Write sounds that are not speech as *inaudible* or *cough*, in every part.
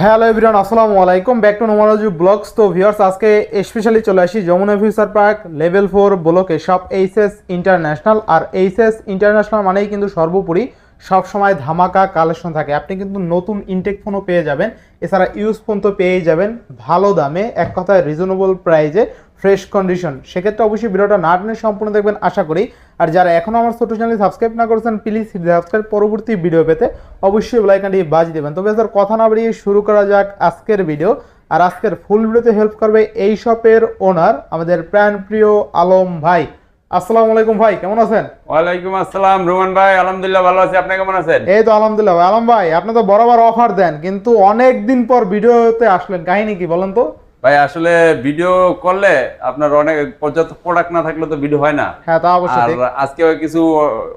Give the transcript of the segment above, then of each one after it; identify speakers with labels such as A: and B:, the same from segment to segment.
A: Hello everyone, আসসালামু আলাইকুম। Back to নোমালজি ব্লগস তো ভিউয়ার্স আজকে স্পেশালি চলে আসি Jamuna future park level four ব্লকে সব এইচএস ইন্টারন্যাশনাল আর এইচএস ইন্টারন্যাশনাল মানেই কিন্তু সর্বোপরি সবসময় ধামাকা কালেকশন থাকে। আপনি কিন্তু নতুন ইনটেক ফোনও পেয়ে যাবেন। এছাড়া ইউজ ফোন তো পেয়েই যাবেন। ভালো দামে, এক কথায় রিজনেবল প্রাইজে ফ্রেশ কন্ডিশন সেক্ষেত্রে অবশ্যই ভিডিওটা না টেনে সম্পূর্ণ দেখবেন আশা করি। আর যারা এখনও আমার ছোট চ্যানেল সাবস্ক্রাইব না করেছেন প্লিজ সাবস্ক্রাইব পরবর্তী ভিডিও পেতে অবশ্যই বেলাইকানটি বাজি দেবেন। তবে স্যার কথা না বাড়িয়ে শুরু করা যাক আজকের ভিডিও। আর আজকের ফুল ভিডিওতে হেল্প করবে এই শপের ওনার আমাদের প্রাণপ্রিয় আলম ভাই। আসসালামু আলাইকুম ভাই কেমন আছেন?
B: ওয়ালাইকুম আসসালাম রোমান ভাই আলহামদুলিল্লাহ ভালো আছি। আপনি কেমন আছেন?
A: এই তো আলহামদুলিল্লাহ আলম ভাই আপনি তো বরাবর অফার দেন কিন্তু অনেক দিন পর ভিডিওতে আসলেন। কাহিনী কি বলেন তো?
B: ভাই আসলে ভিডিও করলে আপনার অনেক পর্যাপ্ত প্রোডাক্ট না থাকলে তো ভিডিও হয় না।
A: হ্যাঁ তা অবশ্যই
B: আর। আজকে কিছু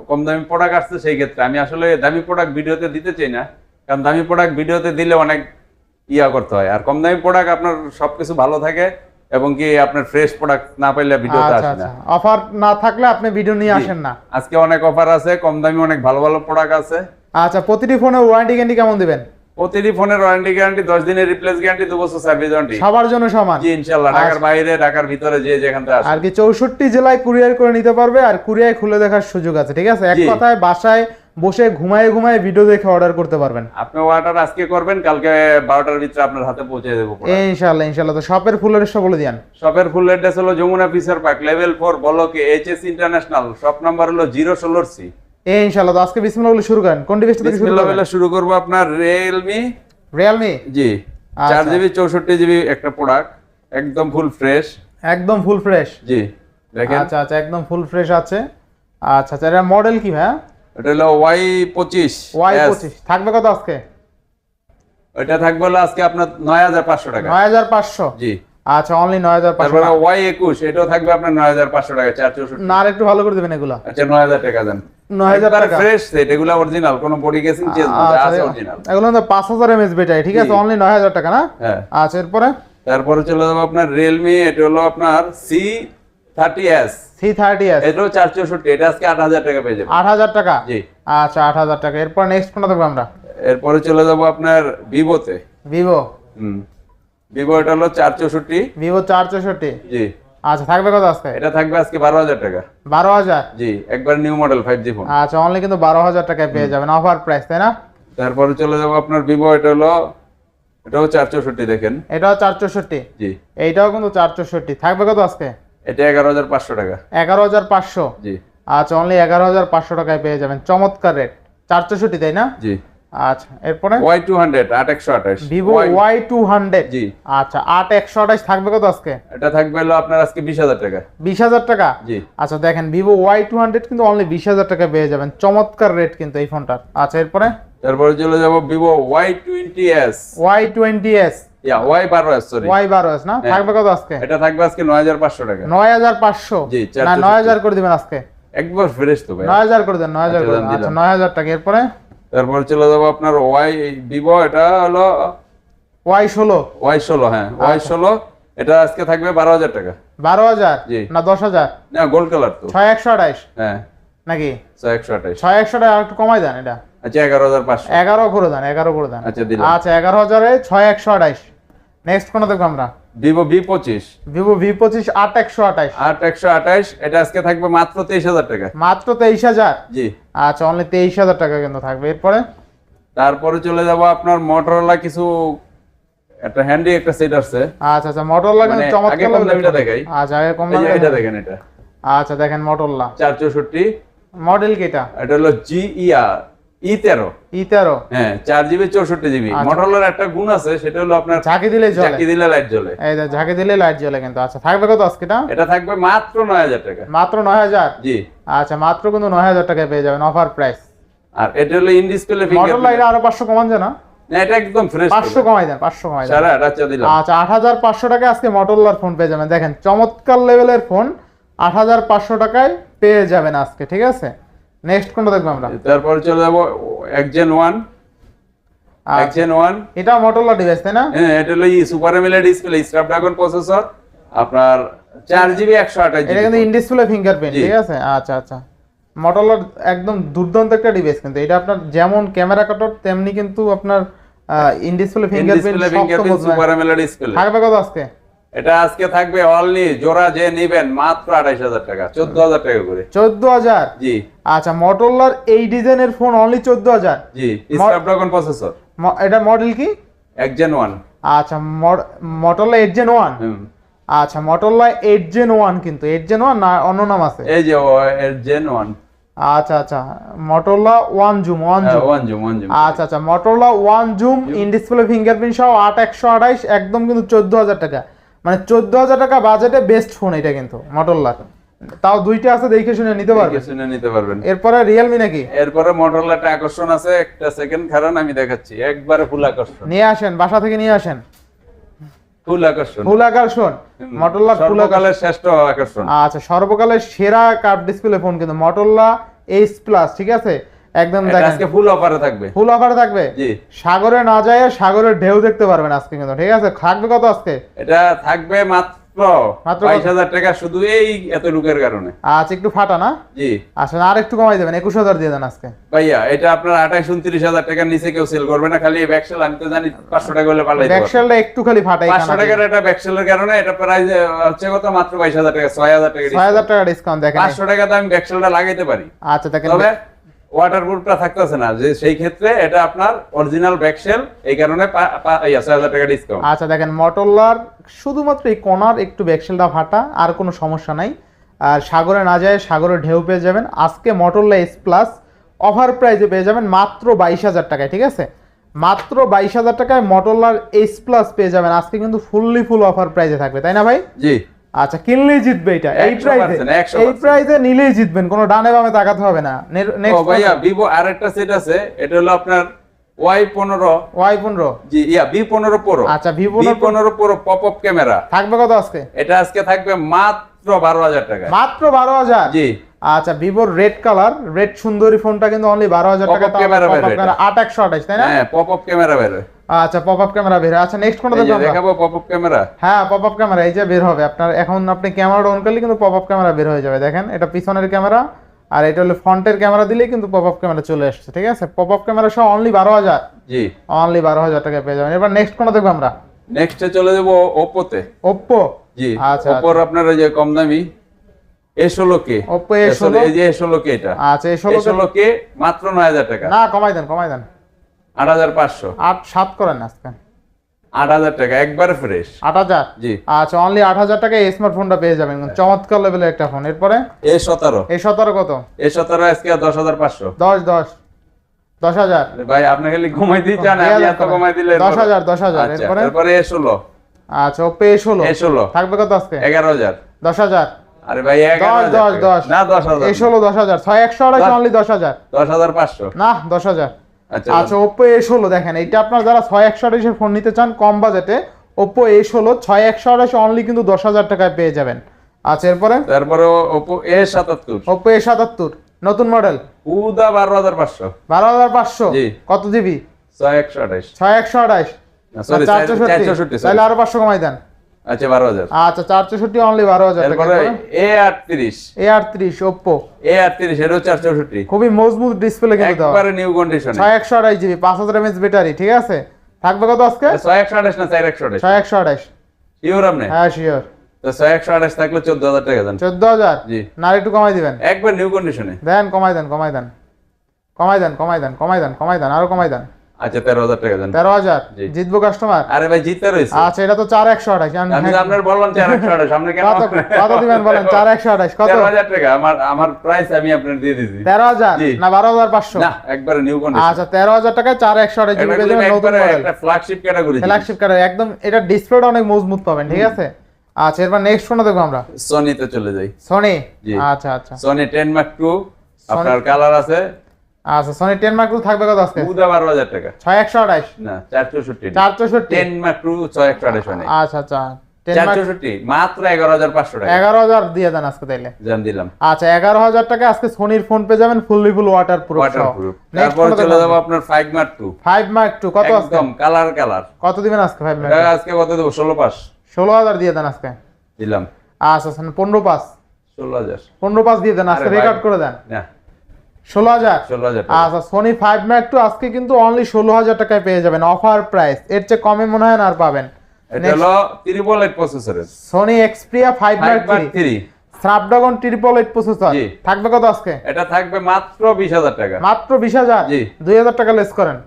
B: কম দামি প্রোডাক্ট আসছে সেই ক্ষেত্রে। আমি আসলে দামি প্রোডাক্ট ভিডিওতে দিতে চাই না। কারণ দামি প্রোডাক্ট ভিডিওতে দিলে অনেক ইয়া করতে হয়। আর কম দামি প্রোডাক্ট আপনার সবকিছু ভালো থাকে এবং কি আপনার ফ্রেশ প্রোডাক্ট না পাইলে ভিডিওতে
A: আচ্ছা
B: আসে
A: আচ্ছা।
B: না
A: অফার না থাকলে আপনি ভিডিও নিয়ে আসেন না।
B: আজকে অনেক অফার আছে কম দামি অনেক ভালো ভালো প্রোডাক্ট আছে।
A: আচ্ছা প্রতিটি ফোনে ওয়ারেন্টি গ্যারান্টি কেমন দিবেন?
B: প্রতিটি ফোনের ওয়ারেন্টি গ্যারান্টি দশ দিনের রিপ্লেস গ্যারান্টি দু বছর সার্ভিস ওয়ারেন্টি
A: সবার জন্য সমান।
B: জি ইনশাল্লাহ ঢাকার বাইরে ঢাকার ভিতরে যে যেখান থেকে
A: আর কি চৌষট্টি জেলায় কুরিয়ার করে নিতে পারবে আর কুরিয়ার খুলে দেখার সুযোগ আছে ঠিক আছে? এক কথায় বাসায় বসে ঘুমায় ঘুমায় ভিডিও দেখে অর্ডার করতে পারবেন।
B: আপনি অর্ডার আজকে করবেন কালকে বারোটার ভিতরে আপনার হাতে পৌঁছে দেবো
A: ইনশাল্লাহ ইনশাল্লাহ। তো শপের ফুলের এসে বলে দিয়ান।
B: শপের ফুল অ্যাড্রেস হলো Jamuna future park level four বলকে এইচএস ইন্টারন্যাশনাল শপ নাম্বার হলো জিরো ষোলোর সি
A: এই ইনশাল্লাহ তো আজকে বিসমিল্লাহ বলে শুরু করেন। কোন ডিভাইস থেকে শুরু করবেন
B: শুরু করব আপনার রিয়েলমি
A: রিয়েলমি
B: জি।
A: আচ্ছা।
B: চার জিবি চৌষট্টি জিবি একটা প্রোডাক্ট একদম ফুল ফ্রেশ
A: একদম ফুল ফ্রেশ
B: জি দেখেন।
A: আচ্ছা আচ্ছা একদম ফুল ফ্রেশ আছে। আচ্ছা আচ্ছা এটা মডেল কি ভাই
B: এটা হলো ওয়াই পঁচিশ
A: ওয়াই পঁচিশ। থাকবে কত আজকে?
B: এটা থাকবে হলো আজকে আপনার নয় হাজার পাঁচশো টাকা।
A: নয় হাজার পাঁচশো?
B: জি।
A: আচ্ছা অনলি নয় হাজার পাঁচশো
B: তারপরে ওয়াই একুশ এটাও থাকবে আপনার নয় হাজার পাঁচশো টাকা চার চৌষট্টি।
A: না আর একটু ভালো করে দেবেন এগুলো।
B: আচ্ছা নয় হাজার টাকা দেন। ফ্রেশ সেট এগুলো অরিজিনাল কোনো বডি কেসিং চেঞ্জ না আছে অরিজিনাল
A: আচ্ছা, এগুলো তো পাঁচ হাজার এমএস বেটাই ঠিক আছে। অনলি নয় হাজার টাকা না?
B: হ্যাঁ।
A: আচ্ছা এরপরে?
B: তারপরে চলে যাব আপনার রিয়েলমি এটা হলো আপনার C thirty S
A: C thirty S
B: এটাও চার চৌষট্টি এটা আজকে আট হাজার টাকা পেয়ে যাবে
A: আট হাজার টাকা?
B: জি।
A: আচ্ছা আট হাজার টাকা। এরপর নেক্সট কোনটা দেখব আমরা?
B: এরপরে চলে যাব আপনার ভিভোতে
A: ভিভো
B: হুম। ভিভো এটা হলো চার চৌষট্টি।
A: ভিভো চার চৌষট্টি।
B: জি।
A: আচ্ছা থাকবে কত আজকে?
B: এটা থাকবে আজকে বারো হাজার টাকা।
A: বারো হাজার?
B: জি একবার new model five G phone
A: আচ্ছা অনলি কিন্তু বারো হাজার টাকায় পেয়ে যাবেন অফার প্রাইস তাই না?
B: তারপরে চলে যাব আপনার ভিভো এটা হলো এটাও চার চৌষট্টি দেখেন।
A: এটাও চার চৌষট্টি
B: জি।
A: এইটাও কিন্তু চার চৌষট্টি থাকবে কত আজকে?
B: এটা এগারো হাজার পাঁচশো টাকা।
A: এগারো হাজার পাঁচশো?
B: জি।
A: আচ্ছা অনলি এগারো হাজার পাঁচশো টাকায় পেয়ে যাবেন। চমৎকার রেট চার চৌষট্টি তাই না?
B: জি।
A: আচ্ছা এরপরে?
B: ওয়াই টু হান্ড্রেড আট একশো আঠাশ।
A: Vivo Y two hundred.
B: জি।
A: আচ্ছা আট একশো আঠাশ থাকবে কত আজকে?
B: এটা থাকবে হলো আপনার আজকে বিশ হাজার টাকা।
A: বিশ হাজার টাকা?
B: জি।
A: আচ্ছা দেখেন কিন্তু অনলি টাকা পেয়ে যাবেন। চমৎকার রেট কিন্তু এই ফোনটার। আচ্ছা এরপরে?
B: তারপরে চলে যাব Y twenty S. Yeah Y বারো এস সরি
A: ওয়াই বারো এস না?
B: হ্যাঁ।
A: থাকবে কত আজকে?
B: এটা থাকবে আজকে নয় হাজার পাঁচশো টাকা।
A: নয় হাজার পাঁচশো?
B: জি,
A: না
B: চৌষট্টি।
A: নয় হাজার করে দিবেন আজকে।
B: একবার ফ্রেশ তো ভাই।
A: নয় হাজার করে দেন নয় হাজার
B: আচ্ছা,
A: করে আচ্ছা নয় হাজার টাকা। এরপরে?
B: তারপরে চলে যাব আপনার ওয়াই ভিভো এটা হলো
A: ওয়াই ষোলো।
B: ওয়াই ষোলো হ্যাঁ ওয়াই
A: আচ্ছা।
B: ষোলো এটা আজকে থাকবে বারো হাজার টাকা।
A: বারো হাজার
B: জি।
A: না দশ হাজার?
B: না গোল্ড কালার তো।
A: ছয় একশো আঠাইশ
B: হ্যাঁ।
A: নাকি?
B: ছয় একশো আঠাইশ
A: ছয় একশো টাকা একটু কমাই দেন এটা।
B: আচ্ছা এগারো হাজার পাঁচশো।
A: এগারো করে দেন এগারো করে দেন।
B: আচ্ছা
A: আচ্ছা এগারো হাজারে ছয় একশো আঠাইশ নেক্সট কোনো দেখব আমরা?
B: ভিভো ভি পঁচিশ।
A: ভিভো ভি পঁচিশ আট একশো আঠাইশ
B: আট একশো আঠাশ এটা আজকে থাকবে মাত্র তেইশ হাজার টাকা।
A: মাত্র তেইশ হাজার?
B: জি।
A: আচ্ছা অনলি তেইশ হাজার টাকা কিন্তু থাকবে। এরপরে?
B: তারপরে চলে যাব আপনার মোটরোলা কিছু একটা হ্যান্ডি একটা সেট আছে
A: আচ্ছা আচ্ছা মোটরলা কিন্তু
B: মানে
A: চমৎকার
B: কম দামিটা দেখাই।
A: আচ্ছা আগে কম দামি
B: এটা দেখেন এটা।
A: আচ্ছা দেখেন মোটরলা
B: চার চৌষট্টি।
A: মডেল কিটা
B: এটা? হলো জি ইআর ই তেরো।
A: ই তেরো।
B: হ্যাঁ চার জিবি চৌষট্টি জিবি।
A: আচ্ছা।
B: একটা গুণ আছে সেটা হলো আপনার
A: ঝাঁকি দিলে জ্বলে।
B: দিলে লাইট জ্বলে।
A: এই ঝাঁকি দিলে লাইট জ্বলে কিন্তু। আচ্ছা থাকবে কত আজকেটা
B: এটা? থাকবে মাত্র নয় হাজার টাকা।
A: মাত্র নয় হাজার?
B: জি।
A: আচ্ছা মাত্র কিন্তু নয় হাজার টাকায় পেয়ে যাবেন অফার প্রাইস
B: আর এটা হলো ইন ডিসপ্লে
A: আরও পাঁচশো কমান যায় না?
B: এটা একদম ফ্রেশ
A: পাঁচশো কমাই দেন পাঁচশো কমাই দেন।
B: সারা আচ্ছা দিলাম।
A: আচ্ছা টাকায় আজকে মটোরোলার ফোন পেয়ে যাবেন। দেখেন চমৎকার লেভেলের ফোন আট হাজার পাঁচশো টাকায় পেয়ে যাবেন আজকে ঠিক আছে? নেক্সট কোনটা দেখব আমরা?
B: তারপরে চলে যাব একজেন ওয়ান একজেন ওয়ান
A: এটা মটোরোলা ডিভাইস তাই না?
B: হ্যাঁ এটা হলো super AMOLED display Snapdragon processor আপনার চার জিবি একশো আঠাশ
A: এটা কিন্তু ইন ডিসপ্লে ফিঙ্গারপ্রিন্ট। ঠিক আছে? আচ্ছা আচ্ছা। মটোরোলার একদম দুর্দান্ত একটা ডিভাইস কিন্তু। এটা আপনার যেমন ক্যামেরা কাটর তেমনি কিন্তু আপনার in display
B: in
A: fingerprint
B: super AMOLED display
A: থাকবে কত আজকে?
B: এটা আজকে থাকবে অনলি জোড়া যে নেবেন মাত্র আঠাইশ হাজার টাকা চোদ্দ হাজার টাকা করে।
A: চোদ্দ হাজার?
B: জি।
A: আচ্ছা মটোলার এই ডিজাইনের ফোন অনলি চোদ্দ হাজার?
B: জি স্ন্যাপড্রাগন প্রসেসর
A: এটা মডেল কি?
B: একজেন ওয়ান
A: আচ্ছা মটোলা এইট জেন ওয়ান আচ্ছা মটোলা এইট জেন ওয়ান কিন্তু। এইট জেন ওয়ান না অন্য নাম আছে?
B: এই যে জেন ওয়ান
A: আচ্ছা আচ্ছা Motorola one zoom one zoom
B: one zoom one zoom
A: আচ্ছা আচ্ছা Motorola one zoom in display fingerprint সহ আট একশো আঠাইশ একদম কিন্তু চোদ্দ হাজার টাকা। মানে চোদ্দ হাজার টাকা বাজেটে বেস্ট ফোন এটা কিন্তু মটোলা তাও দুইটা আছে দেখে শুনে নিতে পারবে
B: শুনে নিতে পারবেন।
A: এরপরে রিয়েলমি নাকি?
B: এরপরে মোটরলা একটা আকর্ষণ আছে একটা সেকেন্ড কারণ আমি দেখাচ্ছি। একবারে ফুল আকর্ষণ।
A: নিয়ে আসেন বাসা থেকে নিয়ে আসেন।
B: ফুল আকর্ষণ।
A: ফুল আকর্ষণ। মটোলা ফুল আকর্ষণ।
B: শ্রেষ্ঠ আকর্ষণ।
A: আচ্ছা সর্বকালের সেরা কার্ভ ডিসপ্লে ফোন কিন্তু মটোলা এইচ প্লাস ঠিক আছে? একদম
B: আজকে ফুল অফারে থাকবে।
A: ফুল অফার থাকবে?
B: জি।
A: সাগরে না যায় সাগরের ঢেউ দেখতে পারবেন আজকে কিন্তু ঠিক আছে? থাকবে কত আজকে?
B: এটা থাকবে মাত্র
A: মাত্র
B: বাইশ হাজার টাকা শুধু এই এত লুকের কারণে।
A: আচ্ছা একটু ফাটা না?
B: জি।
A: আর একটু কমাই দেবেন একুশ হাজার দিয়ে দেন আজকে।
B: ভাইয়া এটা আপনার আঠাশ উনত্রিশ হাজার টাকার নিচে কেউ সেল করবে না খালি ব্যাকসেল আমি তো জানি পাঁচশো টাকা হলে পাল্লাই
A: ব্যাকশেলটা একটু খালি ফাটাই
B: পাঁচশো টাকার একটা ব্যাকসেলের কারণে এটা প্রাইস হচ্ছে কত? মাত্র বাইশ হাজার টাকা ছয় হাজার টাকা
A: ছয় হাজার টাকা ডিসকাউন্ট দেখেন।
B: পাঁচশো টাকাতে আমি ব্যাকসেলটা লাগাইতে পারি।
A: আচ্ছা দেখেন।
B: তবে ওয়াটার প্রুফটা থাকতেছে না যে সেই ক্ষেত্রে এটা আপনার অরিজিনাল ব্যাকসেল এই কারণে টাকা ডিসকাউন্ট
A: আচ্ছা দেখেন মটোলার শুধুমাত্র এই কোনার একটু ব্যাকশেলটা ফাটা আর কোনো সমস্যা নাই। আর সাগরে না যায় সাগরে ঢেউ পেয়ে যাবেন। আজকে মটোলা এস প্লাস অফার প্রাইসে পেয়ে যাবেন মাত্র বাইশ হাজার টাকায় ঠিক আছে? মাত্র বাইশ হাজার টাকায় মটোলার এস প্লাস পেয়ে যাবেন। আজকে কিন্তু ফুললি ফুল অফার প্রাইসে থাকবে তাই না ভাই?
B: জি।
A: আচ্ছা কিনলেই জিতবে এটা। এই
B: 100%
A: প্রাইসে এই প্রাইসে নিলেই জিতবেন কোনো ডানে বামে তাকাতে হবে না।
B: ও
A: নেক্সট
B: ভাইয়া ভিভো আরেকটা সেট আছে এটা হলো আপনার ওয়াই পনেরো।
A: ওয়াই পনেরো।
B: জি ইয়া বি পনেরো প্রো
A: আচ্ছা
B: বি পনেরো প্রো পপ আপ ক্যামেরা
A: থাকবে কত আজকে?
B: এটা আজকে থাকবে মাত্র বারো হাজার টাকা।
A: মাত্র বারো হাজার?
B: জি।
A: আচ্ছা ভিভোর রেড কালার রেড সুন্দরী ফোনটা কিন্তু অনলি বারো হাজার টাকা আট একশো আঠাশ তাই না?
B: হ্যাঁ পপ আপ ক্যামেরা বেরোয়
A: আচ্ছা পপ আপ ক্যামেরা বের আচ্ছা নেক্সট কোনটা দেখব
B: দেখাবো পপ আপ ক্যামেরা
A: হ্যাঁ পপ আপ ক্যামেরা এই যে বের হবে। আপনার এখন আপনি ক্যামেরা অন করলে কিন্তু পপ আপ ক্যামেরা বের হয়ে যাবে। দেখেন এটা পিছনের ক্যামেরা আর এটা হলো ফ্রন্টের ক্যামেরা দিলে কিন্তু পপ আপ ক্যামেরা চলে আসছে ঠিক আছে? পপ আপ ক্যামেরা সহ অনলি বারো হাজার।
B: জি।
A: অনলি বারো হাজার টাকা পেয়ে যাবেন। এবার নেক্সট কোনটা দেখব আমরা?
B: নেক্সটে চলে যাব ওপোতে
A: ওপ্পো
B: জি।
A: আচ্ছা,
B: ওপোর আপনার ওই যে কম দামি এ ষোলো কে।
A: Oppo A16
B: এই যে এ ষোলো কে এটা।
A: আচ্ছা
B: এ
A: ষোলো
B: ষোলো কে মাত্র নয় হাজার টাকা।
A: না কমাই দেন কমাই দেন।
B: আট হাজার পাঁচশো।
A: আট সাত করেন আজকে।
B: আট হাজার টাকা একবারে ফ্রেশ।
A: আট হাজার?
B: জি।
A: আচ্ছা অনলি আট হাজার টাকায় এই স্মার্টফোনটা পেয়ে যাবেন। চমৎকার লেভেলের একটা ফোন এরপরে?
B: এ সতেরো।
A: এই সতেরো কত?
B: এ সতেরো আজকে দশ হাজার পাঁচশো।
A: দশ দশ। দশ হাজার?
B: ভাই আপনি খালি ঘুমাই দিয়ে চান আমি এত
A: কমাই।
B: দিলে
A: দশ হাজার, দশ হাজার,
B: আচ্ছা,
A: এরপরে?
B: এরপরে এ ষোলো।
A: আচ্ছা ওপে এ ষোলো।
B: এ ষোলো।
A: থাকবে কত আজকে?
B: এগারো হাজার।
A: দশ হাজার।
B: আরে ভাই
A: দশ দশ দশ।
B: না দশ হাজার।
A: এই ষোলো দশ হাজার। ছয় একশো আড়াইশো অনলি দশ হাজার।
B: দশ হাজার পাঁচশো।
A: না দশ হাজার।
B: আচ্ছা।
A: আচ্ছা ওপো এ ষোলো দেখেন এইটা আপনার যারা ছয় একশো ফোন নিতে চান কম বাজেটে ওপো এ ষোলো ছয় একশো আড়াইশো অনলি কিন্তু দশ হাজার টাকায় পেয়ে যাবেন। আচ্ছা এরপরে?
B: তারপরে ওপো এ সাতাত্তর।
A: ওপো এ সাতাত্তর নতুন মডেল
B: উদা বারো হাজার পাঁচশো।
A: বারো হাজার পাঁচশো?
B: জি।
A: কত জিবি
B: ছয় একশো আঠাইশ
A: ছয় একশো তাহলে আরও পাঁচশো কমাই দেন।
B: আচ্ছা বারো হাজার।
A: আচ্ছা চার চৌষট্টি অনলি বারো হাজার টাকা
B: এরপরে এ আটত্রিশ
A: এ আটত্রিশ ওপ্পো
B: এ আটত্রিশ এটাও চার চৌষট্টি।
A: খুবই মজবুত ডিসপ্লে কিন্তু দেওয়া
B: একবারে নিউ কন্ডিশনে
A: ছয় একশো আঠাইশ জিবি পাঁচ হাজার এমএচ ব্যাটারি ঠিক আছে? থাকবে কত আজকে?
B: ছয় একশো আঠাশ না চার একশো আঠাশ
A: ছয় একশো আঠাইশ
B: শিওর আপনি?
A: হ্যাঁ শিওর
B: তো ছয় একশো আঠাশ থাকলে চোদ্দ হাজার টাকা দেন।
A: চোদ্দ হাজার?
B: জি।
A: না একটু কমাই দিবেন।
B: একবার নিউ কন্ডিশনে
A: দেন কমাই দেন কমাই দেন। কমাই দেন কমাই দেন কমাই দেন কমাই দেন আরও কমাই দেন।
B: আচ্ছা তেরো হাজার টাকা দেন।
A: জিতবো কাস্টমার
B: আরে ভাই জিতে
A: আচ্ছা এটা তো চার একশো আঠাইশ আমি-
B: আপনার বললাম সামনে কেন
A: কত কত দিবেন বলেন? *laughs* কত?
B: টাকা আমার আমার প্রাইস আমি আপনার দিয়ে
A: না বারো হাজার পাঁচশো।
B: না একবারে নিউ কন্ডিশন
A: আচ্ছা নতুন মডেল
B: একটা ফ্ল্যাগশিপ ক্যাটাগরি
A: ফ্ল্যাগশিপ কার্ড একদম এটা ডিসপ্লেটা অনেক মজবুত পাবেন ঠিক আছে? আচ্ছা এরপর নেক্সট ফোনটা দেখব আমরা।
B: সনিতে চলে যাই।
A: সনি আচ্ছা আচ্ছা।
B: সনি টেন মার্ক টু আপনার কালার আছে।
A: আচ্ছা সনি টেন মার্ক থাকবে কত আজকে?
B: উদা বারো হাজার টাকা।
A: ছয় একশো আঠাইশ
B: না চার চৌষট্টি।
A: চার চৌষট্টি?
B: টেন মার্ক টু ছয় একশো আঠাশ মানে।
A: আচ্ছা আচ্ছা। টেন
B: চার
A: মার্ক
B: চৌষট্টি মাত্র এগারো হাজার পাঁচশো টাকা।
A: এগারো হাজার দিয়ে দেন আজকে তাইলে।
B: জান দিলাম।
A: আচ্ছা এগারো হাজার টাকা আজকে সোনির ফোন পেয়ে যাবেন fully full waterproof
B: waterproof তারপর চলে যাব আপনার five mark two
A: five mark two কত আজকে?
B: একদম কালার কালার
A: কত দিবেন আজকে ফাইভ মার্ক
B: আজকে কত দেবো? ষোলো পাস
A: ষোলো হাজার দিয়ে দেন আজকে।
B: দিলাম।
A: আচ্ছা আচ্ছা পনেরো পাস
B: ষোলো হাজার।
A: পনেরো পাস দিয়ে দেন আজকে রেকর্ড করে দেন।
B: না।
A: ষোলো হাজার।
B: ষোলো হাজার
A: আচ্ছা সোনি ফাইভ ম্যাক টু আজকে কিন্তু অনলি ষোলো হাজার টাকায় পেয়ে যাবেন। অফার প্রাইস এর চেয়ে কমে মনে হয় না আর পাবেন।
B: এটা হলো ত্রিপল এইট প্রসেসরের
A: Sony Xperia five mark
B: five three
A: Snapdragon triple eight processor থাকবে কত আজকে?
B: এটা থাকবে মাত্র বিশ হাজার টাকা।
A: মাত্র বিশ হাজার?
B: জি।
A: দুই হাজার টাকা লেস করেন।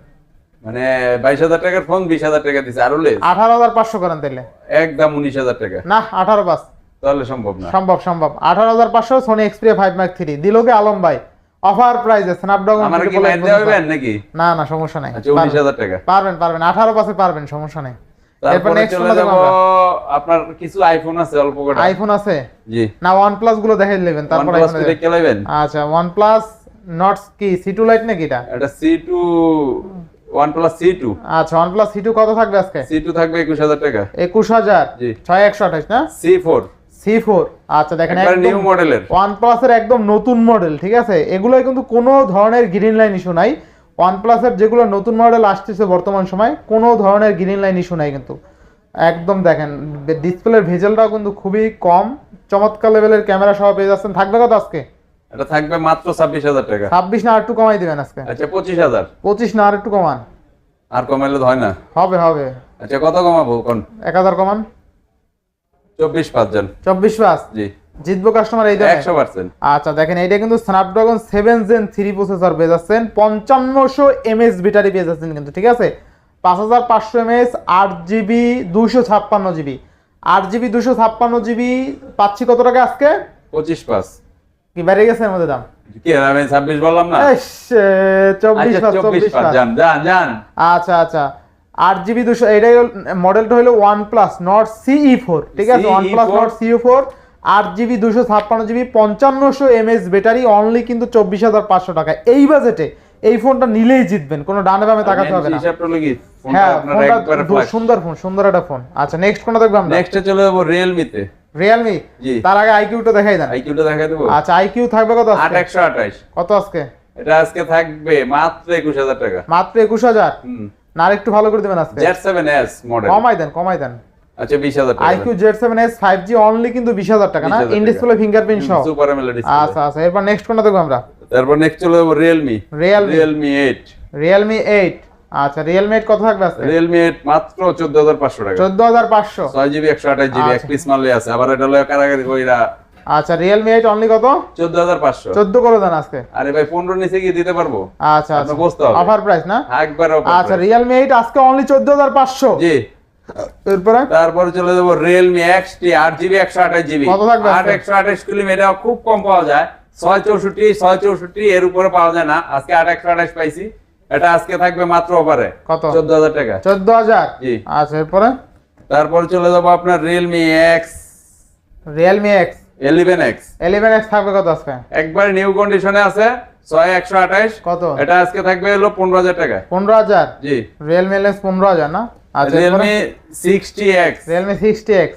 B: মানে বাইশ হাজার টাকার ফোন বিশ হাজার টাকা দিচ্ছে আরও লেস
A: আঠারো হাজার পাঁচশো করেন তাহলে
B: একদম উনিশ হাজার টাকা।
A: না আঠারো পাঁচ
B: তাহলে সম্ভব না।
A: সম্ভব সম্ভব। আঠারো হাজার পাঁচশো Sony Xperia five mark three দিল কি আলম ভাই। অফার প্রাইসে স্ন্যাপড্রাগন
B: আমার কি লাইন দেওয়া হবেন নাকি?
A: না না সমস্যা নাই।
B: আচ্ছা উনিশ হাজার টাকা।
A: পারবেন পারবেন আঠারো পাশে পারবেন সমস্যা নেই। এরপর নেক্সট
B: চলে যাব আপনার কিছু আইফোন আছে অল্প কটা
A: আইফোন আছে?
B: জি।
A: না প্লাসগুলো দেখাই নেবেন তারপর
B: OnePlus
A: iPhone এ
B: করে
A: আচ্ছা প্লাস নটস কি সি টু লাইট নাকি এটা?
B: এটা C two OnePlus C two
A: আচ্ছা ওয়ান প্লাস সি টু কত থাকবে আজকে?
B: সি টু থাকবে একুশ হাজার টাকা।
A: একুশ হাজার?
B: জি।
A: ছয় একশো আঠাশ না?
B: C four
A: C four. আচ্ছা দেখেন
B: নিউ মডেলের
A: একদম নতুন মডেল ঠিক আছে? এগুলোয় কিন্তু কোনো ধরনের গ্রিন লাইন ইস্যু নাই। যেগুলো নতুন মডেল আসতেছে বর্তমান সময় কোনো ধরনের গ্রিন লাইন ইস্যু নাই কিন্তু। একদম দেখেন ডিসপ্লের ভেজেলটাও কিন্তু খুবই কম। চমৎকার লেভেলের ক্যামেরা সহ পেয়ে যাচ্ছেন। থাকবে কত আজকে?
B: এটা থাকবে মাত্র ছাব্বিশ হাজার টাকা।
A: ছাব্বিশ না আর একটু কমাই দিবেন আজকে।
B: আচ্ছা পঁচিশ হাজার।
A: পঁচিশ না আর একটু কমান।
B: আর কমাইলে হয় না।
A: হবে হবে।
B: আচ্ছা কত কমাবো কোন
A: এক হাজার কমান।
B: চব্বিশ পাঁচজন।
A: চব্বিশ পাঁচ?
B: জি।
A: জিতবো কাস্টমার এই দামে
B: একশো পার্সেন্ট
A: আচ্ছা দেখেন এটা কিন্তু Snapdragon seven gen three processor পেয়ে যাচ্ছেন। পঞ্চান্নশো এমএস ব্যাটারি পেয়ে যাচ্ছেন কিন্তু ঠিক আছে? পাঁচ হাজার পাঁচশো এমএস আট জিবি দুশো ছাপ্পান্ন জিবি আট জিবি দুশো ছাপ্পান্ন জিবি পাচ্ছি কত টাকা আজকে?
B: পঁচিশ পাঁচ।
A: কি বেড়ে গেছে এর মধ্যে দাম?
B: কি আমি ছাব্বিশ বললাম না? আচ্ছা
A: আচ্ছা। আট জিবি দুশো এটাই মডেলটা হলো one plus Nord CE four ঠিক আছে? One plus Nord CE four আট জিবি দুশো ছাপ্পান্ন জিবি পঞ্চান্নশো এমএস ব্যাটারি অনলি কিন্তু চব্বিশ হাজার পাঁচশো টাকা। এই বাজেটে এই ফোনটা নিলেই জিতবেন কোনো ডানে বামে তাকাতে হবে না। হ্যাঁ ফোনটা সুন্দর ফোন সুন্দর একটা ফোন। আচ্ছা নেক্সট কোনটা দেখব আমরা?
B: নেক্সটে চলে যাব রিয়েলমিতে
A: রিয়েলমি তার আগে আইকিউটা দেখাই দেন।
B: আইকিউটা দেখাই দেবো।
A: আচ্ছা আইকিউ থাকবে কত
B: আট একশো আঠাইশ
A: কত আজকে?
B: এটা আজকে থাকবে মাত্র একুশ হাজার টাকা।
A: মাত্র একুশ হাজার? না একটু ভালো করে দেবেন আজকে।
B: Z seven S model.
A: কমাই দেন কমাই দেন।
B: আচ্ছা বিশ হাজার টাকা
A: iQOO Z seven S only কিন্তু বিশ হাজার টাকা না?
B: 20,000
A: ইন
B: টাকা।
A: ডিসপ্লে ফিঙ্গারপ্রিন্ট সহ।
B: সুপার এমএলএ
A: আচ্ছা আচ্ছা এরপর নেক্সট কোনটা দেখব আমরা?
B: তারপর নেক্সট চলে যাব Realme
A: Realme
B: Realme eight
A: Realme eight আচ্ছা রিয়েলমি এইট কত থাকবে আজকে?
B: রিয়েলমি এইট মাত্র চোদ্দ হাজার পাঁচশো টাকা।
A: চোদ্দ হাজার পাঁচশো।
B: ছয় জিবি একশো আঠাশ জিবি এক। পিস আছে। আবার এটা লয় কারাগারি কইরা
A: আচ্ছা Realme 8 অনলি কত?
B: 14500
A: 14 করে দেন আজকে।
B: আরে ভাই 15 নিচে গিয়ে দিতে পারব?
A: আচ্ছা আপনি
B: আচ্ছা। বুঝতে হবে।
A: অফার প্রাইস না?
B: হ্যাঁ, একবার অফার
A: আচ্ছা Realme 8 আজকে অনলি 14500
B: জি।
A: এরপরে?
B: তারপরে চলে যাব Realme XT 8GB 128GB
A: কত থাকবে
B: 128 কিলো এটা খুব কম পাওয়া যায়। 664 664 এর উপরে পাওয়া যায় না। আজকে 828 পাইছি। এটা আজকে থাকবে মাত্র অফারে
A: কত?
B: 14000 টাকা।
A: 14000
B: জি।
A: আচ্ছা এরপরে?
B: তারপরে চলে যাব আপনার
A: Realme X
B: Realme X
A: 11x 11x থাকবে কত আজকে?
B: একবার নিউ কন্ডিশনে আছে 6128
A: কত?
B: এটা আজকে থাকবে হলো 15000 টাকা।
A: 15000
B: জি।
A: Realme Lens 15000 না? আচ্ছা
B: Realme
A: 60x Realme 60x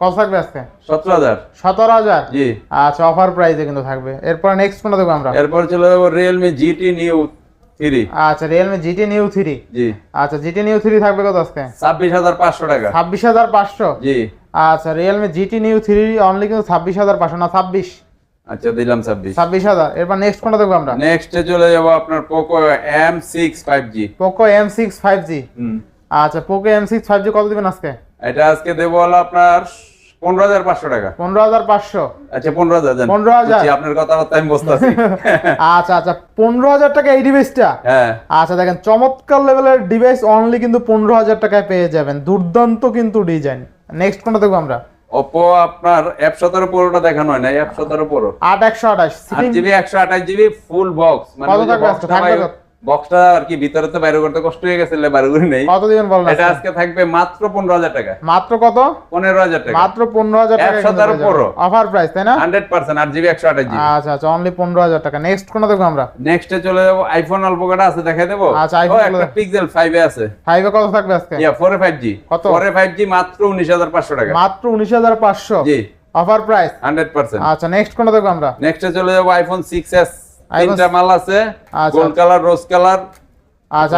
A: কত থাকবে আজকে? 17000 17000
B: জি।
A: আচ্ছা অফার প্রাইসে কিন্তু থাকবে। এরপর নেক্সট কোনটা দেখব আমরা?
B: এরপর চলে যাব Realme GT Neo 3
A: আচ্ছা Realme GT Neo 3
B: জি।
A: আচ্ছা GT Neo 3 থাকবে কত আজকে?
B: 26500 টাকা।
A: 26500
B: জি।
A: আচ্ছা Realme GT new three only কিন্তু ছাব্বিশ হাজার পাঁচশো না ছাব্বিশ?
B: আচ্ছা দিলাম ছাব্বিশ।
A: ছাব্বিশ হাজার এরপর নেক্সট কোনটা দেখব আমরা?
B: নেক্সটে চলে যাব আপনার Poco M six five G
A: Poco M six five G আচ্ছা Poco M six five G কত দিবেন আজকে?
B: এটা আজকে দেবো হলো আপনার পনেরো হাজার পাঁচশো টাকা।
A: পনেরো হাজার পাঁচশো।
B: আচ্ছা পনেরো হাজার দেন।
A: 15,000
B: আপনার কথাবার্তা আমি বুঝতে পারছি *laughs*
A: আচ্ছা আচ্ছা পনেরো হাজার টাকা এই ডিভাইসটা?
B: হ্যাঁ।
A: আচ্ছা দেখেন চমৎকার লেভেলের ডিভাইস অনলি কিন্তু পনেরো হাজার টাকায় পেয়ে যাবেন। দুর্দান্ত কিন্তু ডিজাইন। নেক্সট কোনটা দেখব আমরা?
B: ওপো আপনার অ্যাপ সতেরো পুরোটা দেখানো হয় না অ্যাপ সতেরো পুরো
A: আট একশো আঠাশ।
B: জিবি একশো আঠাশ জিবি ফুল বক্স মানে বক্সটা আর কি ভিতরে তো বাইরে করতে কষ্ট হয়ে গেছে বাইরে করে নেই।
A: কত দিবেন বলেন
B: এটা
A: আজকে?
B: থাকবে মাত্র পনেরো হাজার টাকা।
A: মাত্র কত?
B: পনেরো হাজার টাকা।
A: মাত্র পনেরো হাজার টাকা
B: 117 Pro।
A: অফার প্রাইস তাই না?
B: হান্ড্রেড পার্সেন্ট আট জিবি একশো আঠাশ জিবি।
A: আচ্ছা আচ্ছা অনলি পনেরো হাজার টাকা। নেক্সট কোনটা দেখব আমরা?
B: নেক্সটে চলে যাব আইফোন অল্প কটা আছে দেখাই দেবো?
A: আচ্ছা, iPhone
B: একটা পিক্সেল ফাইভে আছে।
A: ফাইভে কত থাকবে আজকে?
B: ইয়া ফোরে ফাইভ জি
A: কত?
B: ফোরে ফাইভ জি মাত্র উনিশ হাজার পাঁচশো টাকা।
A: মাত্র উনিশ হাজার পাঁচশো?
B: জি।
A: Offer price
B: hundred percent.
A: আচ্ছা নেক্সট কোনটা দেখব আমরা?
B: নেক্সটে চলে যাব আইফোন সিক্স এস তিনটা মাল আছে
A: আচ্ছা।
B: গোল্ড কালার রোজ কালার
A: আচ্ছা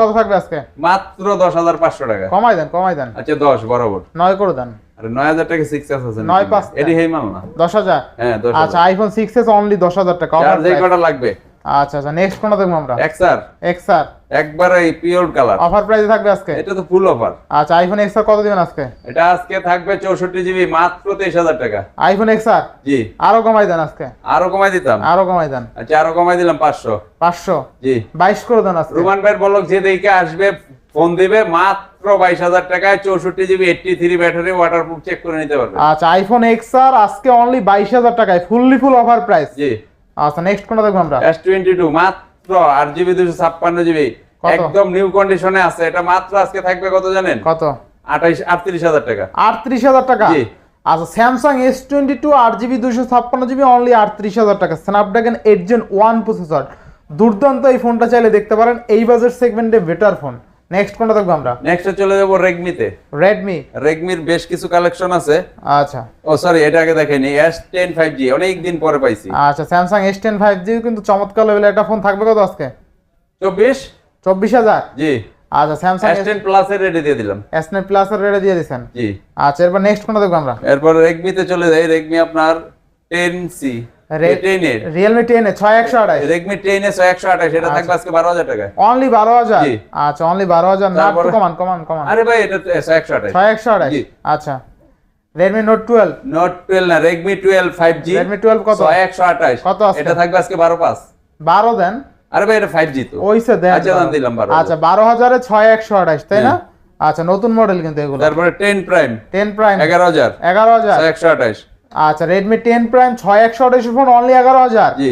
A: কত থাকবে আজকে?
B: মাত্র দশ হাজার পাঁচশো টাকা।
A: কমাই দেন কমাই দেন।
B: আচ্ছা বরাবর।
A: নয় করে দেন।
B: আরে নয় হাজার টাকা সিক্স আছে
A: নয় পাঁচটা।
B: এটি হেই মাল না।
A: দশ হাজার?
B: হ্যাঁ দশ
A: আচ্ছা আইফোন সিক্স অনলি দশ হাজার টাকা।
B: যার
A: অফার
B: যে কটা লাগবে।
A: আচ্ছা আচ্ছা নেক্সট কোনটা দেখব আমরা?
B: এক্সআর
A: এক্সআর
B: একবারে পিওর কালার
A: অফার প্রাইসে থাকবে আজকে?
B: এটা তো ফুল অফার
A: আচ্ছা আইফোন এক্সআর কত দিবেন আজকে?
B: এটা আজকে থাকবে চৌষট্টি জিবি মাত্র তেইশ হাজার টাকা।
A: আইফোন এক্সআর
B: জি।
A: আরও কমাই দেন আজকে?
B: আরও কমাই দিতাম।
A: আরও কমাই দেন।
B: আচ্ছা আরও কমাই দিলাম পাঁচশো।
A: পাঁচশো?
B: জি।
A: বাইশ করে দেন আজকে।
B: রুমান ভাইয়ের বলক যে দেখে আসবে ফোন দিবে মাত্র বাইশ হাজার টাকায় চৌষট্টি GB eighty three battery waterproof check করে নিতে পারবে।
A: আচ্ছা আইফোন এক্সআর আজকে অনলি বাইশ হাজার টাকায় ফুললি ফুল অফার প্রাইস
B: জি।
A: আচ্ছা নেক্সট কোনটা দেখব আমরা?
B: এস টোয়েন্টি টু মাত্র আট জিবি দুশো ছাপ্পান্ন জিবি
A: কত?
B: একদম নিউ কন্ডিশনে আছে। এটা মাত্র আজকে থাকবে কত জানেন?
A: কত?
B: আঠাইশ আটত্রিশ হাজার টাকা।
A: আটত্রিশ হাজার টাকা?
B: জি।
A: আচ্ছা স্যামসাং এস টোয়েন্টি টু আট জিবি দুশো ছাপ্পান্ন জিবি অনলি আটত্রিশ হাজার টাকা। Snapdragon eight gen one processor দুর্দান্ত এই ফোনটা চাইলে দেখতে পারেন। এই বাজেট সেগমেন্টে বেটার ফোন নেক্সট কোনটা দেখব আমরা?
B: নেক্সটে চলে যাব রেডমিতে
A: রেডমি
B: রেডমির বেশ কিছু কালেকশন আছে।
A: আচ্ছা।
B: ও সরি এটা আগে দেখেনি। এস টেন ফাইভ জি অনেক দিন পরে পাইছি।
A: আচ্ছা টেন ফাইভ জি কিন্তু চমৎকার লেভেলের একটা ফোন থাকবে কত আজকে?
B: চব্বিশ?
A: চব্বিশ হাজার?
B: জি।
A: আচ্ছা স্যামসাং
B: এস টেন প্লাস এর রেডি দিয়ে দিলাম।
A: এস নাইন প্লাস এর রেটে দিয়ে দিচ্ছেন
B: জি।
A: আচ্ছা এরপর নেক্সট কোনটা দেখব আমরা?
B: এরপর রেডমিতে চলে যাই। রেডমি আপনার টেন সি
A: Re-
B: টেন এর
A: রিয়েলমি টেন এ? ছয় একশো আঠাশ।
B: রেডমি টেন এস একশো আঠাশ এটা থাকবে আজকে বারো হাজার টাকা
A: অনলি বারো হাজার? আচ্ছা অনলি বারো হাজার। না কমান কমান কমান।
B: আরে ভাই এটা একশো আঠাশ।
A: ছয় একশো আঠাশ। আচ্ছা। Redmi note twelve
B: note twelve না Redmi twelve five G
A: Redmi twelve কত?
B: একশো আঠাশ।
A: কত আজকে?
B: এটা থাকবে আজকে বারো পাঁচ।
A: বারো দেন।
B: আরে ভাই এটা ফাইভ জি তো।
A: ওইসে দেন।
B: আচ্ছা, দাম দিলাম বারো
A: আচ্ছা বারো হাজারে ছয় একশো আঠাশ তাই না? আচ্ছা নতুন মডেল কিন্তু এগুলো।
B: তারপরে টেন প্রাইম
A: টেন প্রাইম
B: এগারো হাজার।
A: এগারো হাজার।
B: একশো আঠাশ।
A: আচ্ছা রেডমি টেন প্রাইম ছয় একশো আঠাশ ফোন অনলি এগারো হাজার।
B: জি।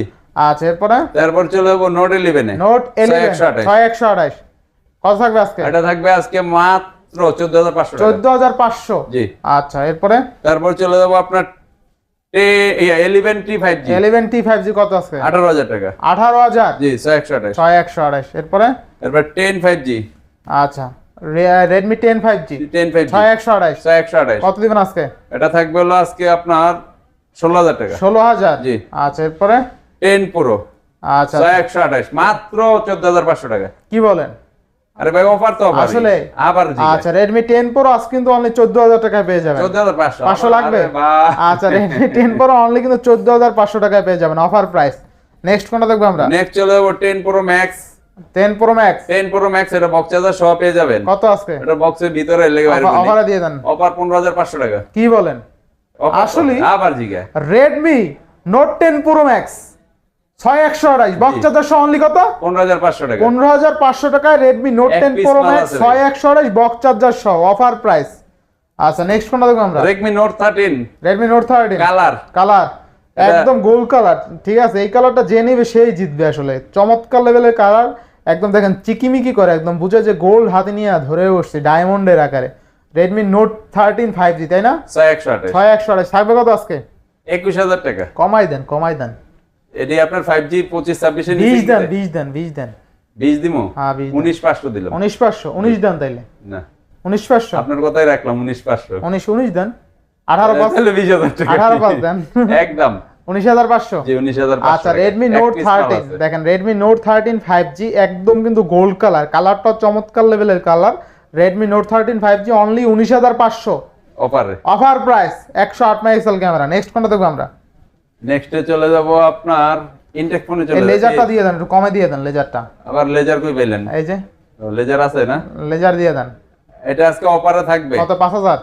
A: আচ্ছা এরপরে?
B: তারপর চলে যাব নোট ইলেভেনে
A: নোট ইলেভেন ছয় একশো আঠাশ। কত থাকবে আজকে?
B: এটা থাকবে আজকে মাত্র চোদ্দ হাজার পাঁচশো
A: চোদ্দ হাজার পাঁচশো।
B: জি।
A: আচ্ছা এরপরে?
B: তারপর চলে যাব আপনার eleven T five G
A: eleven T five G কত আছে?
B: আঠারো হাজার টাকা।
A: আঠারো হাজার?
B: জি ছয় একশো আঠাশ।
A: ছয় একশো আঠাশ। এরপরে?
B: টেন ফাইভ জি
A: আচ্ছা।
B: Redmi
A: 10 5G 10
B: 5G 6128 6128
A: কত দিবেন আজকে?
B: এটা থাকবে হলো আজকে আপনার 16000 টাকা।
A: 16000
B: জি।
A: আচ্ছা এরপরে?
B: 10 Pro
A: আচ্ছা,
B: আচ্ছা। 6128 মাত্র 14500 টাকা।
A: কি বলেন?
B: আরে ভাই অফার তো
A: আসলে?
B: আবার জি
A: আচ্ছা Redmi 10 Pro আজকে কিন্তু অনলি 14000 টাকায় পেয়ে যাবেন।
B: 14500
A: 500 লাগবে? আচ্ছা Redmi 10 Pro অনলি কিন্তু 14500 টাকায় পেয়ে যাবেন অফার প্রাইস নেক্সট কোনটা দেখব আমরা?
B: নেক্সট চলে যাব 10 Pro Max
A: 10 pro max.
B: 10 pro max এটা বক্স চার্জার সব পেয়ে যাবেন।
A: কত আছে
B: এটা বক্সের ভিতরে লেগে বাইরে
A: অফার দিয়ে দেন।
B: অফার 15500 টাকা।
A: কি বলেন? আসলে
B: আবার জিগা
A: Redmi Note 10 Pro Max 6128 box charger সহ অনলি কত?
B: 15500 টাকা।
A: 15500 টাকায়
B: Redmi
A: Note
B: 10
A: Pro Max 6128 box charger সহ অফার প্রাইস আচ্ছা নেক্সট কোনটা দেখব আমরা।
B: Redmi Note 13
A: Redmi Note 13
B: colour
A: colour একদম গোল কালার ঠিক আছে? এই কালারটা যে নেবে সেই জিতবে আসলে। চমৎকার লেভেলের কালার একদম দেখেন চিকিমিকি করে একদম বুঝে যে গোল্ড হাতে নিয়ে ধরে বসছে ডায়মন্ডের আকারে। Redmi note thirteen five G তাই না?
B: ছয় একশো আঠাশ।
A: ছয় একশো আঠাশ। থাকবে কত আজকে?
B: একুশ হাজার টাকা।
A: কমাই দেন কমাই দেন।
B: এটি আপনার ফাইভ জি পঁচিশ ছাব্বিশে
A: বিশ দেন বিশ দেন বিশ দেন।
B: বিশ দিমো?
A: হ্যাঁ বিশ
B: উনিশ পাঁচশো দিলাম।
A: উনিশ পাঁচশো উনিশ দেন তাইলে।
B: না।
A: উনিশ পাঁচশো?
B: আপনার কথাই রাখলাম উনিশ পাঁচশো।
A: উনিশ উনিশ দেন। আঠারো পাঁচ
B: বিশ হাজার টাকা।
A: আঠারো পাঁচ দেন।
B: একদম।
A: উনিশ হাজার পাঁচশো।
B: উনিশ হাজার
A: আচ্ছা রেডমি নোট থার্টিন দেখেন Redmi note thirteen five G একদম কিন্তু গোল্ড কালার কালারটা চমৎকার লেভেলের colour Redmi note thirteen five G only উনিশ হাজার পাঁচশো।
B: অফারে
A: অফার প্রাইস একশো আট মেগাপিক্সেল ক্যামেরা নেক্সট কোনটা দেখব আমরা?
B: নেক্সটে চলে যাব আপনার ইনটেক ফোনে চলে
A: লেজারটা দিয়ে দেন একটু কমে দিয়ে দেন লেজারটা
B: আবার লেজার কই পেলেন?
A: এই যে।
B: লেজার আছে না?
A: লেজার দিয়ে দেন।
B: এটা আজকে অফারে থাকবে।
A: কত? পাঁচ হাজার।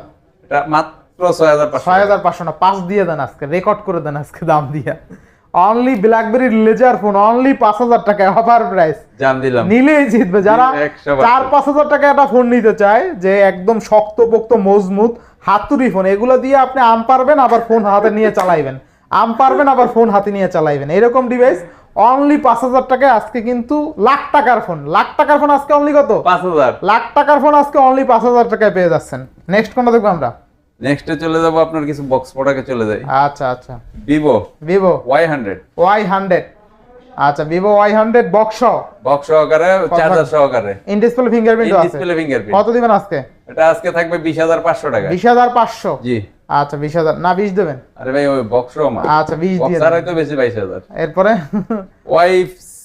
B: এটা মাত্র ছয় হাজার পাঁচশো
A: ছয় হাজার পাঁচশো না পাঁচ দিয়ে দেন আজকে রেকর্ড করে দেন আজকে দাম দিয়ে। Only BlackBerry laser phone only পাঁচ হাজার টাকায় অফার প্রাইস
B: জান দিলাম।
A: নিলেই জিতবে। যারা চার পাঁচ হাজার একটা ফোন নিতে চায় যে একদম শক্তপোক্ত মজবুত হাতুড়ি ফোন এগুলো দিয়ে আপনি আম পারবেন আবার ফোন হাতে নিয়ে চালাইবেন। আম পারবেন আবার ফোন হাতে নিয়ে চালাইবেন। এরকম ডিভাইস অনলি পাঁচ হাজার টাকায় আজকে কিন্তু লাখ টাকার ফোন লাখ টাকার ফোন আজকে অনলি কত?
B: পাঁচ হাজার।
A: লাখ টাকার ফোন আজকে অনলি পাঁচ হাজার টাকায় পেয়ে যাচ্ছেন। নেক্সট কোনটা দেখব আমরা?
B: নেক্সটে চলে যাব আপনার কিছু বক্স প্রোডাক্টে চলে যাই।
A: আচ্ছা আচ্ছা।
B: Vivo
A: Vivo
B: Y hundred
A: Y hundred আচ্ছা Vivo Y hundred box
B: box সহকারে চার্জার সহকারে
A: ইন ডিসপ্লে ফিঙ্গারপ্রিন্ট আছে।
B: ডিসপ্লে ফিঙ্গারপ্রিন্ট
A: কত দিবেন আজকে?
B: এটা আজকে থাকবে বিশ হাজার পাঁচশো টাকা।
A: বিশ হাজার পাঁচশো?
B: জি।
A: আচ্ছা বিশ হাজার। না বিশ দেবেন।
B: আরে ভাই ওই বক্স আমার।
A: আচ্ছা বিশ দিয়ে
B: বক্স
A: দেন।
B: আড়াই তো বেশি বাইশ হাজার।
A: এরপরে?
B: ওয়াই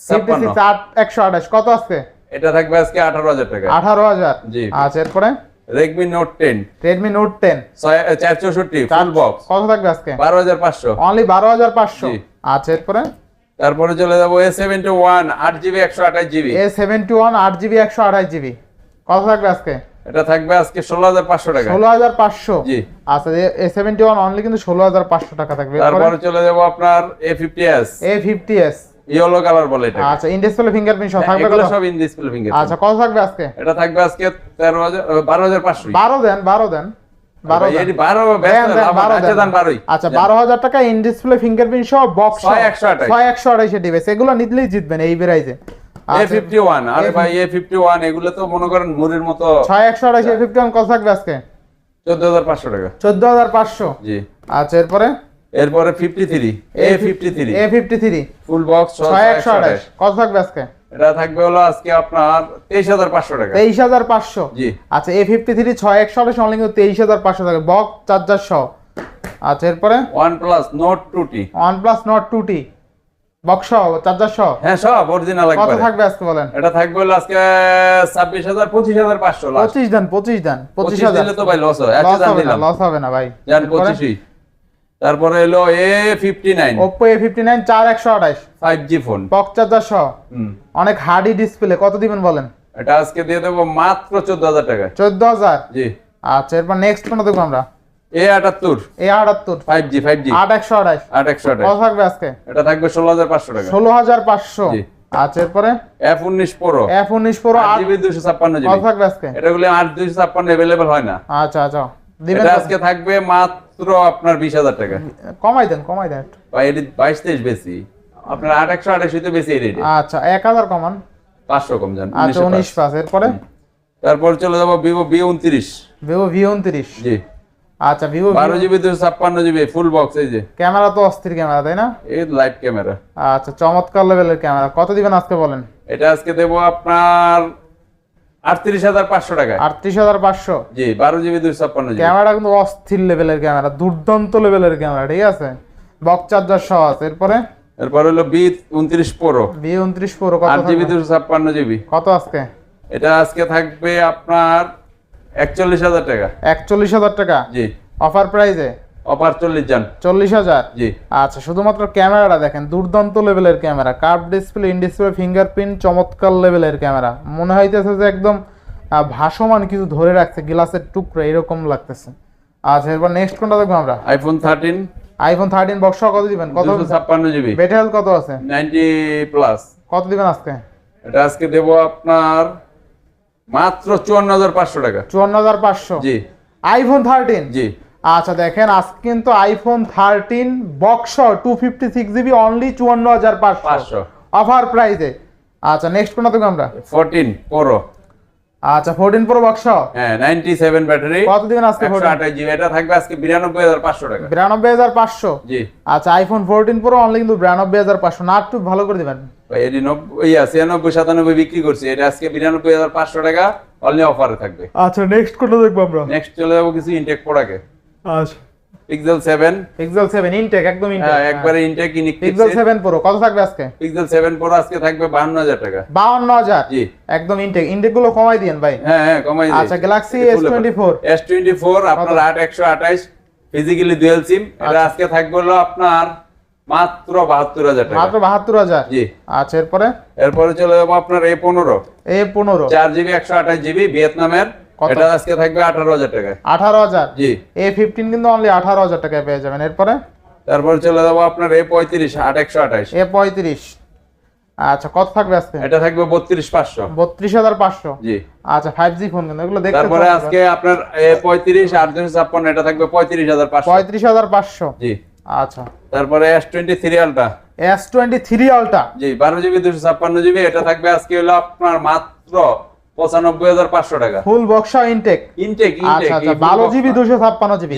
A: ফিফটি
B: ছাপ্পান্ন
A: সিক্স আট একশো আঠাশ। কত আজকে?
B: এটা থাকবে আজকে আঠারো হাজার টাকা।
A: আঠারো হাজার।
B: জি।
A: আচ্ছা এরপরে?
B: Note ten
A: Redmi note ten
B: চার চৌষট্টি ফুল বক্স
A: কত থাকবে আজকে?
B: বারো হাজার পাঁচশো।
A: অনলি বারো হাজার পাঁচশো?
B: জি।
A: আচ্ছা এরপরে?
B: তারপরে চলে যাব এ সেভেন্টি ওয়ান আট জিবি একশো আঠাশ জিবি।
A: এ সেভেন্টি ওয়ান আট জিবি একশো আঠাশ কত থাকবে আজকে?
B: এটা থাকবে আজকে ষোলো হাজার পাঁচশো টাকা।
A: ষোলো হাজার পাঁচশো?
B: জি।
A: আচ্ছা এ সেভেন্টি ওয়ান অনলি কিন্তু ষোলো হাজার পাঁচশো টাকা থাকবে।
B: তারপরে চলে যাব আপনার A fifty S
A: A fifty S
B: yellow colour বলে এটা
A: আচ্ছা ইনডিসপ্লে ফিঙ্গারপ্রিন্ট সহ থাকবে
B: এগুলো সব ইন ডিসপ্লে ফিঙ্গার
A: আচ্ছা কত থাকবে আজকে?
B: এটা থাকবে আজকে তেরো হাজার বারো হাজার পাঁচশো।
A: বারো দেন বারো দেন
B: আচ্ছা
A: আচ্ছা বারো হাজার টাকা ইন ডিসপ্লে ফিঙ্গারপ্রিন্ট সহ বক্স
B: ছয় একশো
A: আঠাইশে ডিভাইস এগুলো নিতলেই জিতবেন এই
B: এ। ফিফটি ওয়ান আরে ভাই এ ফিফটি ওয়ান এগুলো তো মনে করেন মুড়ির মতো।
A: কত থাকবে আজকে?
B: টাকা।
A: হাজার পাঁচশো।
B: জি।
A: আচ্ছা এরপরে?
B: এরপরে fifty three A fifty three
A: A fifty three
B: full box
A: ছয় একশো আঠাশ। কত থাকবে আজকে?
B: এটা থাকবে হলো আজকে আপনার তেইশ হাজার পাঁচশো টাকা।
A: তেইশ হাজার পাঁচশো।
B: জি।
A: আচ্ছা অনলি কিন্তু তেইশ হাজার পাঁচশো থাকবে বক্স চার্জার সহ। আচ্ছা এরপরে? বক্স সহ চার্জার সহ?
B: হ্যাঁ সব অরিজিনাল
A: কত থাকবে আজকে বলেন?
B: এটা থাকবে হলো আজকে ছাব্বিশ হাজার পঁচিশ হাজার পাঁচশো লাস্ট
A: পঁচিশ দেন পঁচিশ দেন পঁচিশ
B: পঁচিশ
A: হাজার।
B: দিলে তো ভাই লস হয়।
A: লস হবে না
B: দিলাম
A: লস হবে না ভাই।
B: জান পঁচিশই। তারপরে এলো A fifty nine
A: Oppo A fifty nine চার একশো আঠাশ।
B: Five G phone
A: box charger সহ।
B: হুম।
A: অনেক হার্ডি ডিসপ্লে কত দিবেন বলেন?
B: এটা আজকে দিয়ে দেবো মাত্র চোদ্দ হাজার টাকা
A: চোদ্দ হাজার?
B: জি।
A: আচ্ছা এরপর নেক্সট কোনটা দেখব আমরা।
B: এ আটাত্তর।
A: এ আটাত্তর।
B: ফাইভ জি ফাইভ জি
A: আট একশো আঠাশ।
B: আট একশো আঠাশ।
A: কত থাকবে আজকে?
B: এটা থাকবে ষোলো হাজার পাঁচশো টাকা।
A: ষোলো হাজার পাঁচশো।
B: জি।
A: আচ্ছা এরপরে?
B: এফ উনিশ প্রো
A: এফ উনিশ প্রো
B: আট
A: আট
B: জিবি দুশো ছাপ্পান্ন
A: কত থাকবে আজকে?
B: এটা গুলো আট দুশো ছাপ্পান্ন অ্যাভেলেবেল হয় না।
A: আচ্ছা আচ্ছা। দিবেন
B: এটা আজকে থাকবে মাত্র আপনার বিশ হাজার টাকা।
A: কমাই দেন কমাই দেন
B: এটি বাইশ তেইশ বেশি। আপনার আট একশো আঠাশ হইতে বেশি
A: আচ্ছা এক হাজার কমান।
B: পাঁচশো কম যান
A: আচ্ছা উনিশ পাঁচ এরপরে?
B: তারপর চলে যাব ভিভো বি উনত্রিশ।
A: ভিভো ভি উনত্রিশ।
B: জি।
A: আচ্ছা ভিভো
B: বারো জিবি দুশো ছাপ্পান্ন জিবি ফুল বক্স এই যে।
A: ক্যামেরা তো অস্থির ক্যামেরা তাই না?
B: এই লাইভ ক্যামেরা।
A: আচ্ছা চমৎকার লেভেলের ক্যামেরা। কত দিবেন আজকে বলেন?
B: এটা আজকে দেবো আপনার আটত্রিশ হাজার পাঁচশো টাকা
A: আটত্রিশ হাজার পাঁচশো।
B: জি বারো জিবি দুশো ছাপ্পান্ন
A: ক্যামেরা কিন্তু অস্থির লেভেলের ক্যামেরা দুর্দান্ত লেভেলের ক্যামেরা ঠিক আছে? বক্স চার্জার সহ আছে। এরপরে?
B: এরপর হলো বি উনত্রিশ প্রো।
A: ভি উনত্রিশ প্রো কত
B: জিবি দুশো ছাপ্পান্ন জিবি।
A: কত আজকে?
B: এটা আজকে থাকবে আপনার একচল্লিশ হাজার টাকা।
A: একচল্লিশ হাজার টাকা?
B: জি।
A: অফার প্রাইজে
B: অপার চল্লিশ যান
A: চল্লিশ হাজার?
B: জি।
A: আচ্ছা শুধুমাত্র ক্যামেরাটা দেখেন দুর্দান্ত লেভেলের camera curve display in display fingerprint চমৎকার লেভেলের ক্যামেরা। মনে হইতেছে যে একদম ভাসমান কিছু ধরে রাখছে গ্লাসের টুকরো এরকম লাগতেছে। আচ্ছা এরপর নেক্সট কোনটা দেখব আমরা?
B: IPhone thirteen
A: iPhone thirteen box কত দিবেন? কত
B: ছাপ্পান্ন জিবি
A: বেটে হেলথ কত আছে?
B: নাইনটি প্লাস
A: কত দিবেন আজকে?
B: এটা আজকে দেবো আপনার মাত্র চুয়ান্ন হাজার পাঁচশো টাকা।
A: চুয়ান্ন হাজার পাঁচশো।
B: জি।
A: আইফোন থার্টিন
B: জি।
A: আচ্ছা দেখেন আজকে কিন্তু iPhone thirteen box two fifty six GB only চুয়ান্ন হাজার পাঁচশো। অফার প্রাইসে আচ্ছা নেক্সট কোনটা দেখব আমরা?
B: ফোরটিন প্রো
A: আচ্ছা ফোরটিন প্রো বক্স
B: হ্যাঁ নাইনটি সেভেন ব্যাটারি
A: কত দিবেন আজকে
B: একশো আঠাশ জিবি এটা থাকবে আজকে বিরানব্বই হাজার পাঁচশো টাকা।
A: বিরানব্বই হাজার পাঁচশো?
B: জি।
A: আচ্ছা আইফোন ফোরটিন প্রো অনলি কিন্তু বিরানব্বই হাজার পাঁচশো। না একটু ভালো করে দিবেন।
B: ভাই এটি নব্বই ইয়া ছিয়ানব্বই সাতানব্বই বিক্রি করছি। এটা আজকে বিরানব্বই হাজার পাঁচশো টাকা অনলি অফারে থাকবে।
A: আচ্ছা নেক্সট কোনটা দেখব আমরা?
B: নেক্সট চলে যাব কিছু ইনটেক প্রোডাক্টে
A: আচ্ছা
B: Pixel seven
A: Pixel seven intact একদম
B: হ্যাঁ
A: ইনটেক
B: একবারে ইনটেক
A: পিক্সেল সেভেন প্রো কত থাকবে আজকে?
B: পিক্সেল সেভেন প্রো আজকে থাকবে বাহান্ন হাজার টাকা।
A: বাউন্ন হাজার?
B: জি।
A: একদম ইনটেক ইনটেকগুলো কমাই দিয়েন ভাই।
B: হ্যাঁ হ্যাঁ কমাই
A: আচ্ছা Galaxy S twenty four
B: S twenty four আপনার আট একশো আঠাইশ। ফিজিক্যালি ডুয়েল সিম এটা
A: আচ্ছা।
B: আজকে থাকবে হলো আপনার মাত্র বাহাত্তর হাজার টাকা।
A: মাত্র বাহাত্তর হাজার?
B: জি।
A: আচ্ছা এরপরে?
B: এরপরে চলে যাব আপনার এ পনেরো।
A: এ পনেরো।
B: চার জিবি একশো আঠাশ জিবি ভিয়েতনামের।
A: কত?
B: এটা আজকে থাকবে আঠারো হাজার টাকা জি।
A: এ ফিফটিন কিন্তু অনলি আঠারো হাজার টাকায় পেয়ে যাবেন। এরপরে?
B: তারপর চলে যাব আপনার এ পঁয়ত্রিশ আট একশো আঠাইশ
A: এ পঁয়ত্রিশ। আচ্ছা কত থাকবে আজকে?
B: এটা থাকবে বত্রিশ পাঁচশো।
A: বত্রিশ হাজার পাঁচশো?
B: জি।
A: আচ্ছা ফাইভ ফোন কিন্তু এগুলো দেখতে
B: তারপরে আজকে আপনার। এ পঁয়ত্রিশ আট দুশো ছাপ্পান্ন এটা থাকবে পঁয়ত্রিশ হাজার পাঁচশো।
A: পঁয়ত্রিশ হাজার পাঁচশো?
B: জি।
A: আচ্ছা।
B: তারপরে S twenty three Ultra
A: S twenty three Ultra
B: জি বারো জিবি দুশো ছাপ্পান্ন জিবি এটা থাকবে আজকে হলো আপনার মাত্র পঁচানব্বই হাজার পাঁচশো টাকা।
A: ফুল বক্সা ইনটেক
B: ইনটেক
A: আচ্ছা বারো জিবি দুশো ছাপ্পান্ন জিবি।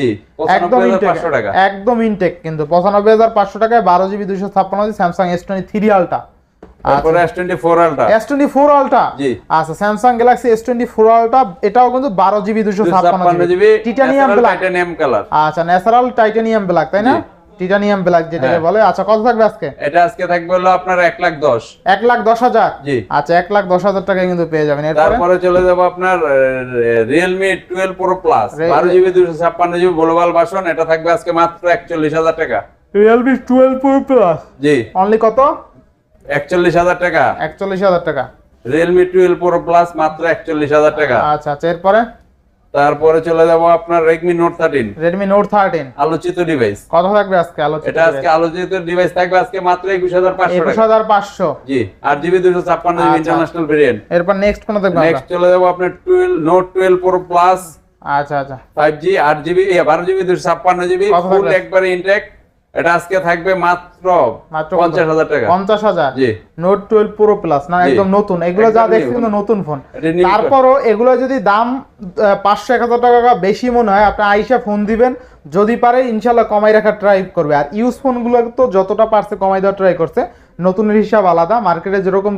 A: একদম ইনটেক
B: টাকা।
A: একদম ইনটেক কিন্তু পঁচানব্বই হাজার পাঁচশো টাকায় বারো জিবি দুশো ছাপ্পান্ন GB Samsung S twenty three Ultra
B: তারপরে S twenty four Ultra
A: S twenty four Ultra আচ্ছা Samsung Galaxy S twenty four Ultra এটাও কিন্তু বারো জিবি দুশো ছাপ্পান্ন জিবি। টিটানিয়াম ব্ল্যাক
B: কালার
A: আচ্ছা ন্যাচারাল টাইটানিয়াম ব্ল্যাক তাই না। টিটানিয়াম ব্ল্যাক যেটাকে
B: হ্যাঁ।
A: বলে। আচ্ছা কত থাকবে আজকে?
B: এটা আজকে থাকবে হলো আপনার এক লাখ দশ।
A: এক লাখ দশ হাজার?
B: জি।
A: আচ্ছা এক লাখ দশ হাজার টাকায় কিন্তু পেয়ে যাবেন। এরপরে?
B: তারপরে চলে যাব আপনার Realme twelve Pro Plus
A: Re-
B: বারো জিবি দুশো ছাপ্পান্ন জিবি গ্লোবাল ভার্সন এটা থাকবে আজকে মাত্র একচল্লিশ হাজার টাকা।
A: রিয়েলমি টুয়েলভ প্রো প্লাস
B: জি।
A: অনলি কত?
B: একচল্লিশ হাজার টাকা।
A: একচল্লিশ হাজার টাকা।
B: রিয়েলমি টুয়েলভ প্রো প্লাস মাত্র একচল্লিশ হাজার টাকা।
A: আচ্ছা আচ্ছা এরপরে?
B: তারপরে চলে যাব আপনার Redmi Note thirteen
A: Redmi Note thirteen
B: আলোচিত ডিভাইস
A: কত থাকবে আজকে আলোচিত
B: এটা আজকে আলোচিত ডিভাইস থাকবে আজকে মাত্র একুশ হাজার পাঁচশো
A: একুশ
B: টাকা
A: হাজার পাঁচশো।
B: জি আট জিবি দুশো ছাপ্পান্ন জিবি। ইন্টারন্যাশনাল ভেরিয়েন্ট
A: এরপর নেক্সট কোন থাকবে
B: নেক্সট চলে যাব আপনার twelve Note twelve Pro Plus
A: আচ্ছা আচ্ছা।
B: ফাইভ জি আট জিবি বারো জিবি দুশো ছাপ্পান্ন জিবি
A: কত
B: ফুল একবারে ইনটেক এটা আজকে থাকবে মাত্র
A: মাত্র কত?
B: পঞ্চাশ হাজার টাকা।
A: পঞ্চাশ হাজার?
B: জি।
A: নোট টুয়েলভ প্রো প্লাস না একদম নতুন। এগুলো যা
B: একদম
A: দেখছি
B: new।
A: কিন্তু নতুন ফোন তারপরও এগুলো যদি দাম পাঁচশো এক টাকা বেশি মনে হয় আপনি আইসা ফোন দিবেন। যদি পারে কমাই রাখার ট্রাই করবে। আর ইউজ ফোনগুলো তো যতটা পারছে কমাই দেওয়ার ট্রাই করছে। নতুনের হিসাব আলাদা মার্কেটে যেরকম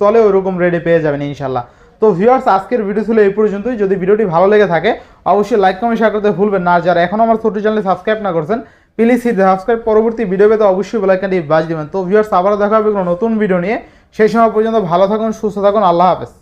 A: চলে ওইরকম রেডি পেয়ে যাবেন ইনশাল্লাহ তো ভিউয়ার্স আজকের ভিডিও ছিল এই পর্যন্তই। যদি ভিডিওটি ভালো লেগে থাকে অবশ্যই লাইক কমেন্ট শেয়ার করতে ভুলবেন না। যারা এখন আমার ছোট চ্যানেলে সাবস্ক্রাইব না করছেন প্লিজ হিট সাবস্ক্রাইব পরবর্তী ভিডিও পেতে অবশ্যই বেলাইকানটি বাজ দেবেন। তো ভিউয়ার্স আবার দেখা হবে কোনো নতুন ভিডিও নিয়ে। সেই সময় পর্যন্ত ভালো থাকুন, সুস্থ থাকুন। আল্লাহ হাফেজ।